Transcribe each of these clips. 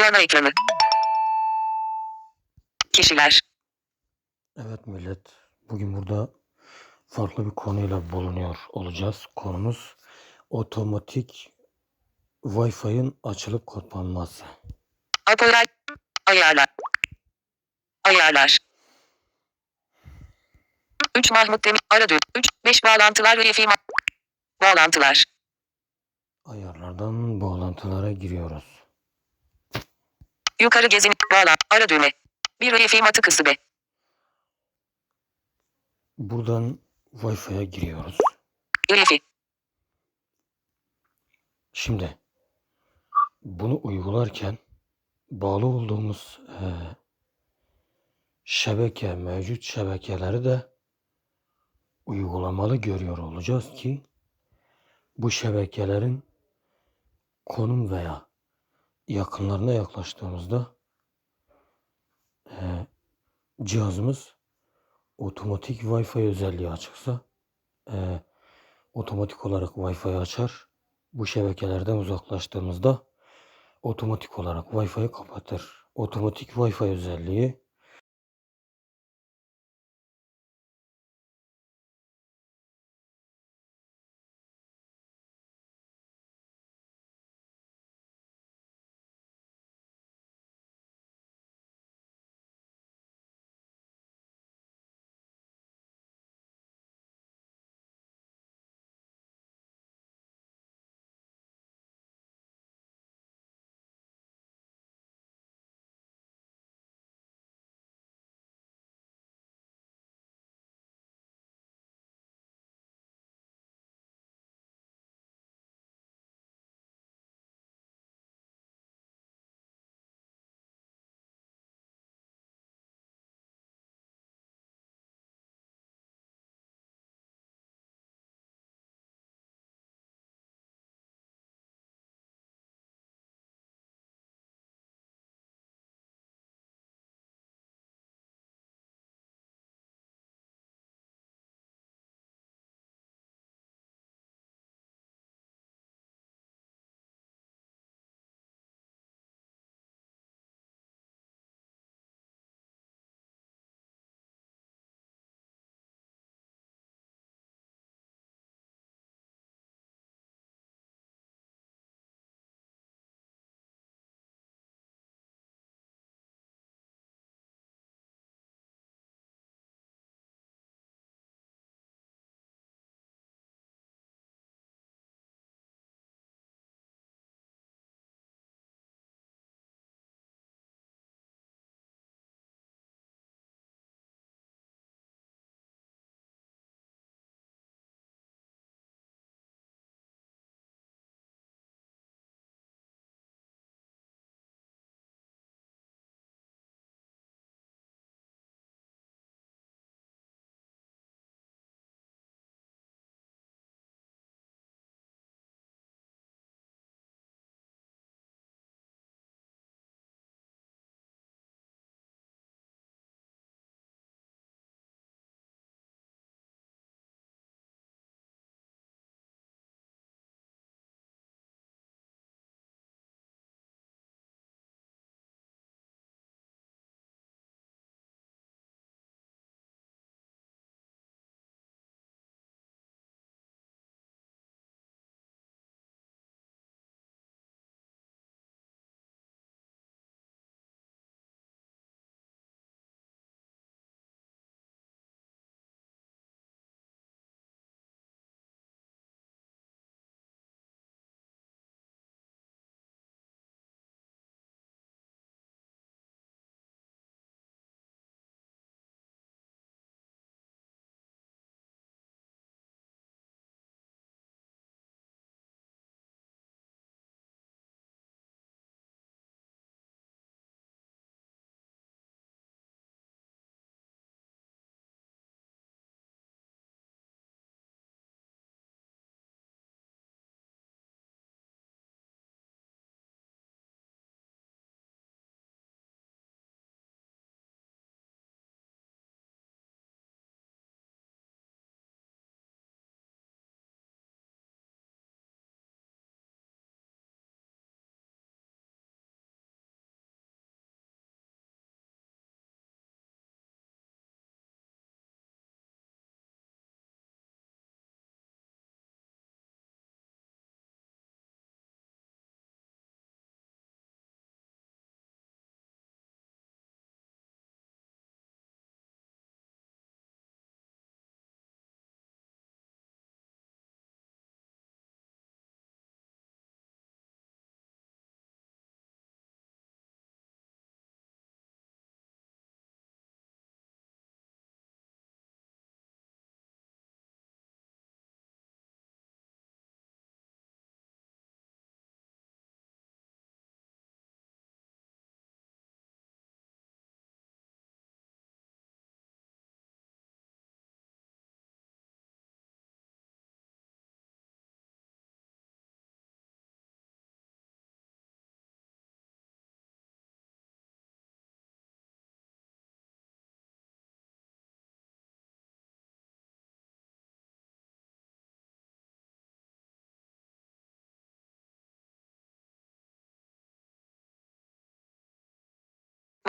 Uyarı ekranı. Kişiler. Evet millet, bugün burada farklı bir konuyla bulunuyor olacağız. Konumuz otomatik Wi-Fi'nin açılıp kapanması. Apparat. Ayarlar. Ayarlar. 3 Mahmut Demir. Aradı. 3. 5 bağlantılar Wi-Fi. Bağlantılar. Ayarlardan bağlantılara giriyoruz. Yukarı gezin. Bağlan. Ara düğme. Bir Wi-Fi matı kısı be. Buradan Wi-Fi'ye giriyoruz. Wi-Fi. Şimdi bunu uygularken bağlı olduğumuz eee, şebeke, mevcut şebekeleri de uygulamalı görüyor olacağız ki bu şebekelerin konum veya yakınlarına yaklaştığımızda eee, cihazımız otomatik Wi-Fi özelliği açıksa eee, otomatik olarak Wi-Fi açar. Bu şebekelerden uzaklaştığımızda otomatik olarak Wi-Fi'yi kapatır. Otomatik Wi-Fi özelliği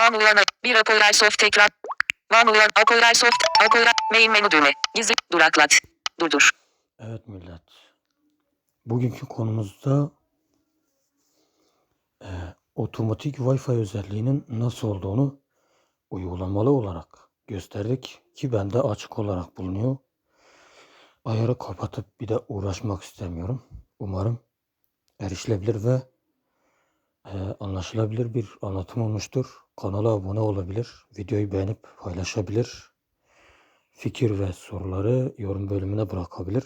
Van uyan bir Apoiler Soft tekrar. Van uyan Apoiler Soft. Apoiler main menü düğme. Gizli duraklat. Durdur. Evet millet. Bugünkü konumuzda e, otomatik Wi-Fi özelliğinin nasıl olduğunu uygulamalı olarak gösterdik ki bende açık olarak bulunuyor. Ayarı kapatıp bir de uğraşmak istemiyorum. Umarım erişilebilir ve e, anlaşılabilir bir anlatım olmuştur. Kanala abone olabilir, videoyu beğenip paylaşabilir. Fikir ve soruları yorum bölümüne bırakabilir.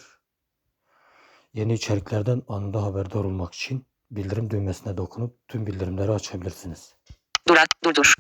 Yeni içeriklerden anında haberdar olmak için bildirim düğmesine dokunup tüm bildirimleri açabilirsiniz. Durak durdur.